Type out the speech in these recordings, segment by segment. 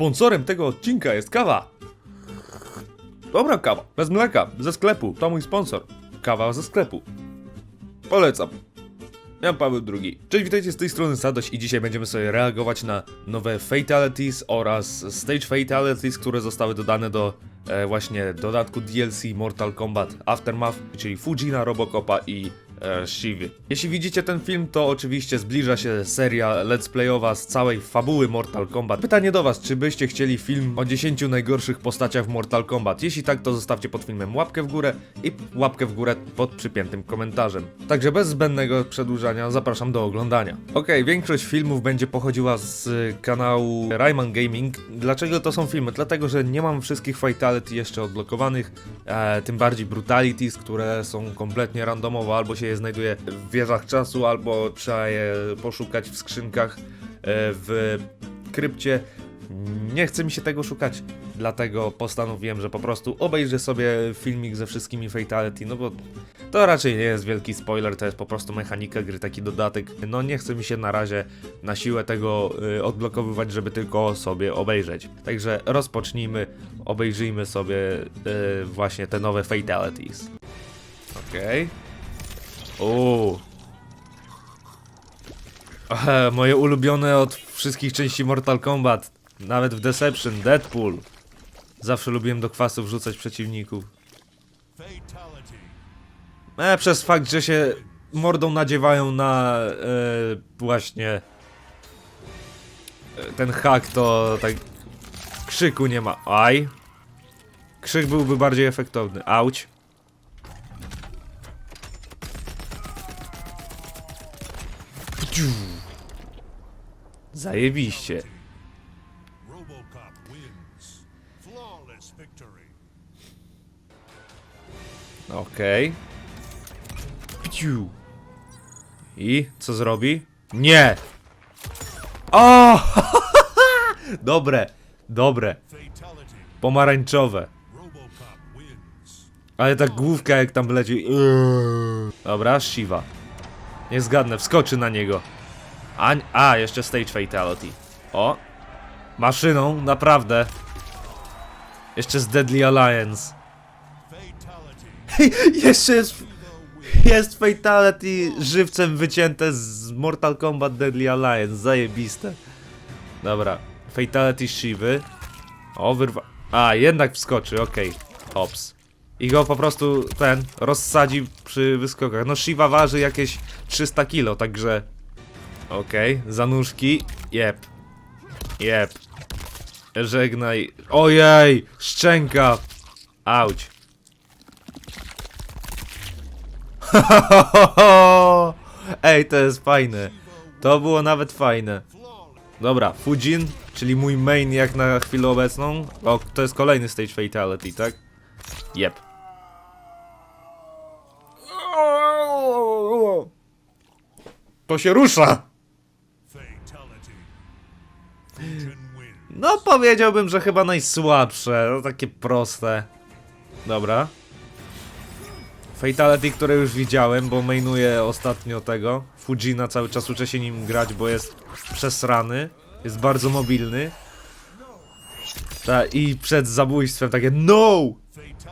Sponsorem tego odcinka jest kawa. Dobra kawa, bez mleka, ze sklepu, to mój sponsor. Kawa ze sklepu. Polecam. Ja Paweł II. Cześć, witajcie z tej strony Sadoś i dzisiaj będziemy sobie reagować na nowe Fatalities oraz Stage Fatalities, które zostały dodane do e, właśnie dodatku DLC Mortal Kombat Aftermath, czyli Fujina, Robocopa i e. Jeśli widzicie ten film, to oczywiście zbliża się seria let's playowa z całej fabuły Mortal Kombat. Pytanie do was, czy byście chcieli film o 10 najgorszych postaciach w Mortal Kombat? Jeśli tak, to zostawcie pod filmem łapkę w górę i łapkę w górę pod przypiętym komentarzem. Także bez zbędnego przedłużania zapraszam do oglądania. Okej, większość filmów będzie pochodziła z kanału Rayman Gaming. Dlaczego to są filmy? Dlatego, że nie mam wszystkich fatality jeszcze odblokowanych, e, tym bardziej brutalities, które są kompletnie randomowo, albo się je znajduje w wieżach czasu, albo trzeba je poszukać w skrzynkach e, w krypcie. Nie chce mi się tego szukać, dlatego postanowiłem, że po prostu obejrzę sobie filmik ze wszystkimi Fatality, no bo to raczej nie jest wielki spoiler, to jest po prostu mechanika gry, taki dodatek. No nie chce mi się na razie na siłę tego y, odblokowywać, żeby tylko sobie obejrzeć. Także rozpocznijmy, obejrzyjmy sobie y, właśnie te nowe Fatalities. Okej. Uuu. Ehe, moje ulubione od wszystkich części Mortal Kombat. Nawet w Deception, Deadpool. Zawsze lubiłem do kwasu wrzucać przeciwników. E, przez fakt, że się mordą nadziewają na e, właśnie e, ten hak, to tak krzyku nie ma. Aj. Krzyk byłby bardziej efektowny. Auć. Zajebiście. Okej. Pciu. I co zrobi? Nie! O! dobre, dobre. Pomarańczowe. Ale ta główka jak tam leci. Dobra, Shiva. Nie zgadnę, wskoczy na niego. A, a, jeszcze Stage Fatality. O! Maszyną, naprawdę. Jeszcze z Deadly Alliance. Fatality. Jeszcze jest, jest Fatality żywcem wycięte z Mortal Kombat Deadly Alliance. Zajebiste. Dobra. Fatality Shivy. O, wyrwa... A, jednak wskoczy, okej. Ops. I go po prostu ten rozsadzi przy wyskokach. No Shiva waży jakieś 300 kilo, także... Okej, zanóżki. Jep. Jep. Żegnaj. Ojej! Szczęka! Auć. Ej, to jest fajne. To było nawet fajne. Dobra, Fujin, czyli mój main jak na chwilę obecną. O, to jest kolejny stage fatality, tak? Jep. To się rusza! No powiedziałbym, że chyba najsłabsze, no takie proste. Dobra. Fatality, które już widziałem, bo mainuję ostatnio tego. Fujina cały czas uczę się nim grać, bo jest przesrany. Jest bardzo mobilny. Ta, I przed zabójstwem takie NO!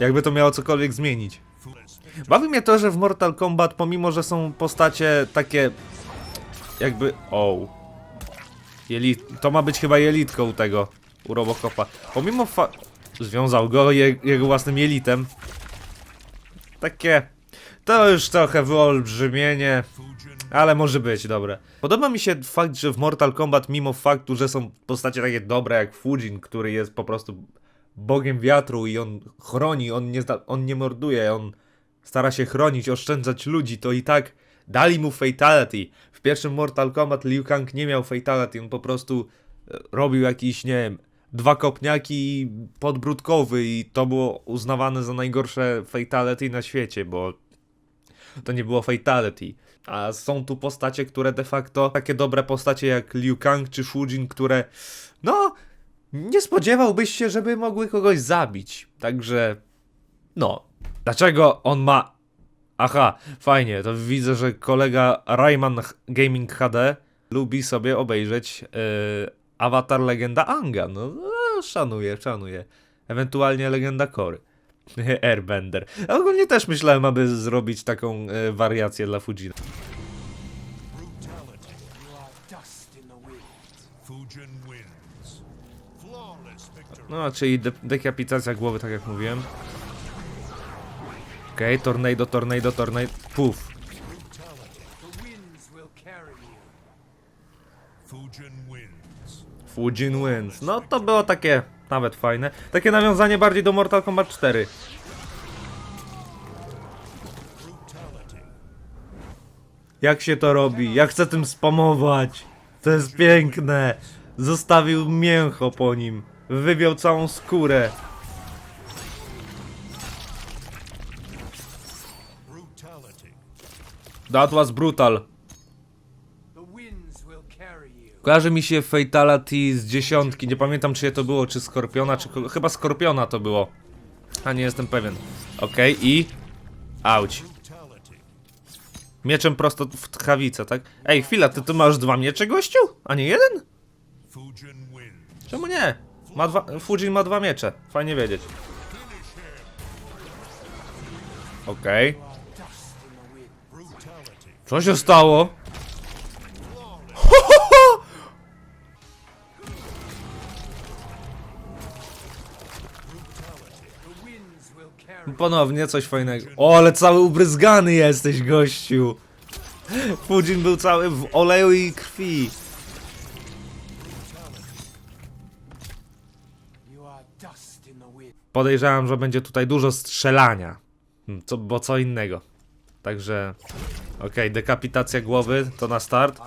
Jakby to miało cokolwiek zmienić. Bawi mnie to, że w Mortal Kombat, pomimo że są postacie takie jakby... O. Jeli... To ma być chyba jelitką tego, u Robocopa. Pomimo fa... Związał go je... jego własnym jelitem. Takie... To już trochę wyolbrzymienie, ale może być, dobre. Podoba mi się fakt, że w Mortal Kombat, mimo faktu, że są postacie takie dobre jak Fujin, który jest po prostu bogiem wiatru i on chroni, on nie, on nie morduje, on stara się chronić, oszczędzać ludzi, to i tak dali mu fatality. W pierwszym Mortal Kombat Liu Kang nie miał fatality, on po prostu e, robił jakiś, nie wiem, dwa kopniaki podbródkowy i to było uznawane za najgorsze fatality na świecie, bo to nie było fatality. A są tu postacie, które de facto, takie dobre postacie jak Liu Kang czy Fujin, które, no, nie spodziewałbyś się, żeby mogły kogoś zabić. Także, no. Dlaczego on ma... Aha, fajnie, to widzę, że kolega Rayman Gaming HD lubi sobie obejrzeć yy, Avatar Legenda Anga. No, No, szanuję, szanuję. Ewentualnie legenda Kory. Airbender. A ogólnie też myślałem, aby zrobić taką e, wariację dla Fujina. No, czyli de dekapitacja głowy, tak jak mówiłem. Okej, okay, tornado, tornado, tornado. Puf. Fujin wins. No to było takie nawet fajne. Takie nawiązanie bardziej do Mortal Kombat 4. Brutality. Jak się to robi? Jak chcę tym spamować? To jest piękne. Zostawił mięcho po nim. Wywiał całą skórę. That was brutal. Kojarzy mi się Fatality z dziesiątki. Nie pamiętam czy je to było, czy Skorpiona, czy. Chyba Skorpiona to było. A nie jestem pewien. Okej, i. Auć. Mieczem prosto w tchawicę, tak? Ej, chwila, ty tu masz dwa miecze, gościu? A nie jeden? Czemu nie? Ma dwa, Fujin ma dwa miecze. Fajnie wiedzieć. Okej. You Co się stało? You. Ponownie coś fajnego. O, ale cały ubryzgany jesteś, gościu. Fujin był cały w oleju i krwi. Podejrzewam, że będzie tutaj dużo strzelania. Hmm, Co, bo co innego. Także. Okej, dekapitacja głowy to na start.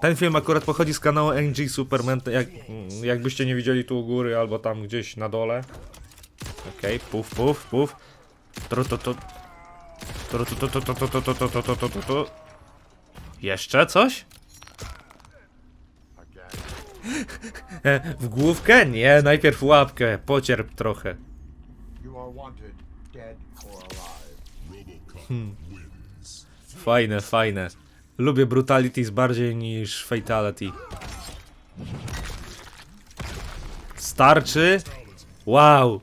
Ten film akurat pochodzi z kanału NG Superman. Jak, mm, jakbyście nie widzieli tu u góry albo tam gdzieś na dole. Okej, puf, puf, puf. Tru, tu, tu. Tru, tu, tu, tu, tu, tu, tu, tu, tu, tu, tu, tu, tu, tu. Jeszcze coś? E, W główkę? Nie, najpierw łapkę. Pocierp trochę. You are wanted, dead or alive. Fajne, fajne. Lubię brutalities bardziej niż fatality. Starczy? Wow.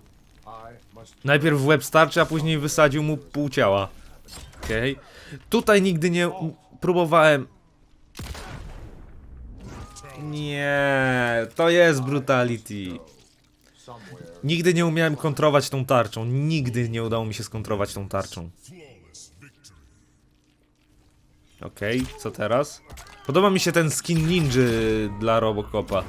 Najpierw w łeb starczy, a później wysadził mu pół ciała. Okej. Tutaj nigdy nie próbowałem. Nie, to jest brutality. Nigdy nie umiałem kontrować tą tarczą. Nigdy nie udało mi się skontrować tą tarczą. Okej, co teraz? Podoba mi się ten skin ninży dla Robocopa.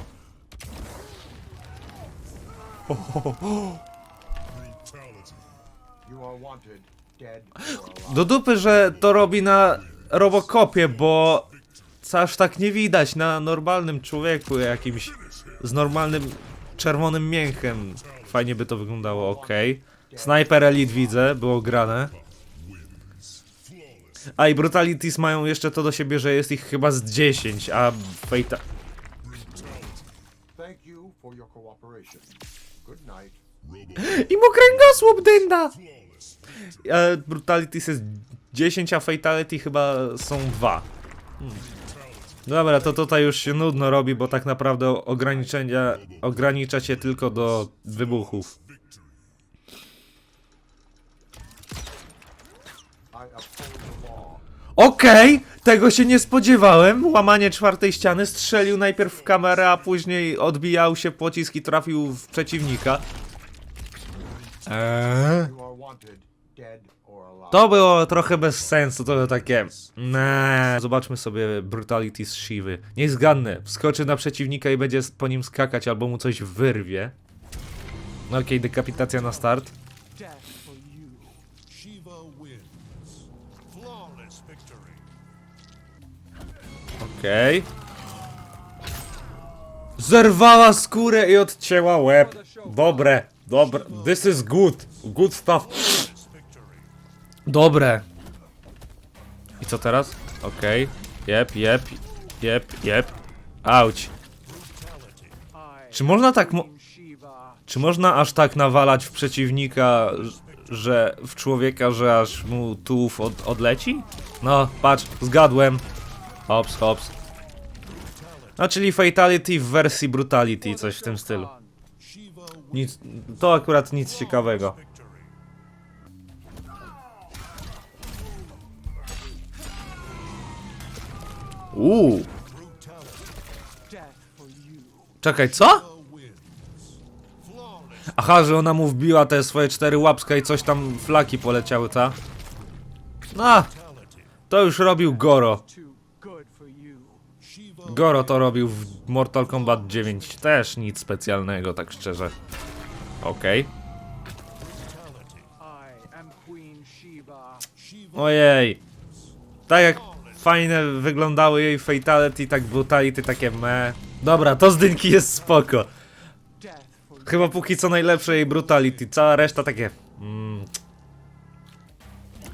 Do dupy, że to robi na Robocopie, bo aż tak nie widać na normalnym człowieku jakimś z normalnym czerwonym mięchem. Fajnie by to wyglądało, okej. Sniper Elite widzę, było grane. A i Brutalities mają jeszcze to do siebie, że jest ich chyba z 10, a night. I mu kręgosłup dynda! A Brutalities jest 10, a Fatality chyba są 2. Hmm. Dobra, to tutaj już się nudno robi, bo tak naprawdę ograniczenia ogranicza się tylko do wybuchów. Okej, tego się nie spodziewałem. Łamanie czwartej ściany strzelił najpierw w kamerę, a później odbijał się pocisk i trafił w przeciwnika. Eee? To było trochę bez sensu, to było takie. Nee. Zobaczmy sobie Brutality z Shivy. Niech zgadnę, wskoczy na przeciwnika i będzie po nim skakać albo mu coś wyrwie. No Okej, dekapitacja na start. Okej. Zerwała skórę i odcięła łeb. Dobre, dobre. This is good. Good stuff. Dobre. I co teraz? Okej. Jep, jep, jep, jep. Auć. Czy można tak mo-. Czy można aż tak nawalać w przeciwnika, że w człowieka, że aż mu tułów od, odleci? No, patrz, zgadłem. Hops, hops. No, czyli Fatality w wersji Brutality, coś w tym stylu. Nic, to akurat nic ciekawego. Uuu, czekaj, co? Że ona mu wbiła te swoje cztery łapska i coś tam flaki poleciały, ta? No, to już robił Goro. Goro to robił w Mortal Kombat 9. Też nic specjalnego, tak szczerze. Okej. Shiva Ojej. Tak jak fajne wyglądały jej fatality, tak brutality, takie me. Dobra, to z dynki jest spoko. Chyba póki co najlepsze jej brutality, cała reszta takie... Mm.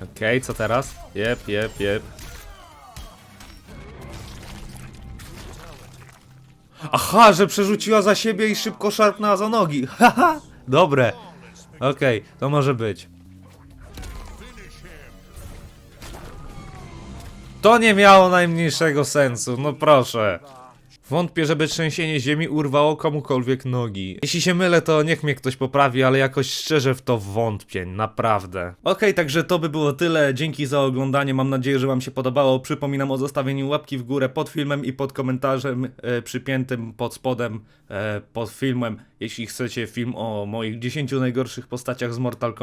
Okej, co teraz? Jep, jep, jep. Aha, że przerzuciła za siebie i szybko szarpnęła za nogi. Haha, dobre. Okej, to może być. To nie miało najmniejszego sensu, no proszę. Wątpię, żeby trzęsienie ziemi urwało komukolwiek nogi. Jeśli się mylę, to niech mnie ktoś poprawi, ale jakoś szczerze w to wątpię, naprawdę. Okej, także to by było tyle. Dzięki za oglądanie, mam nadzieję, że wam się podobało. Przypominam o zostawieniu łapki w górę pod filmem i pod komentarzem e, przypiętym pod spodem e, pod filmem, jeśli chcecie film o moich 10 najgorszych postaciach z Mortal Kombat.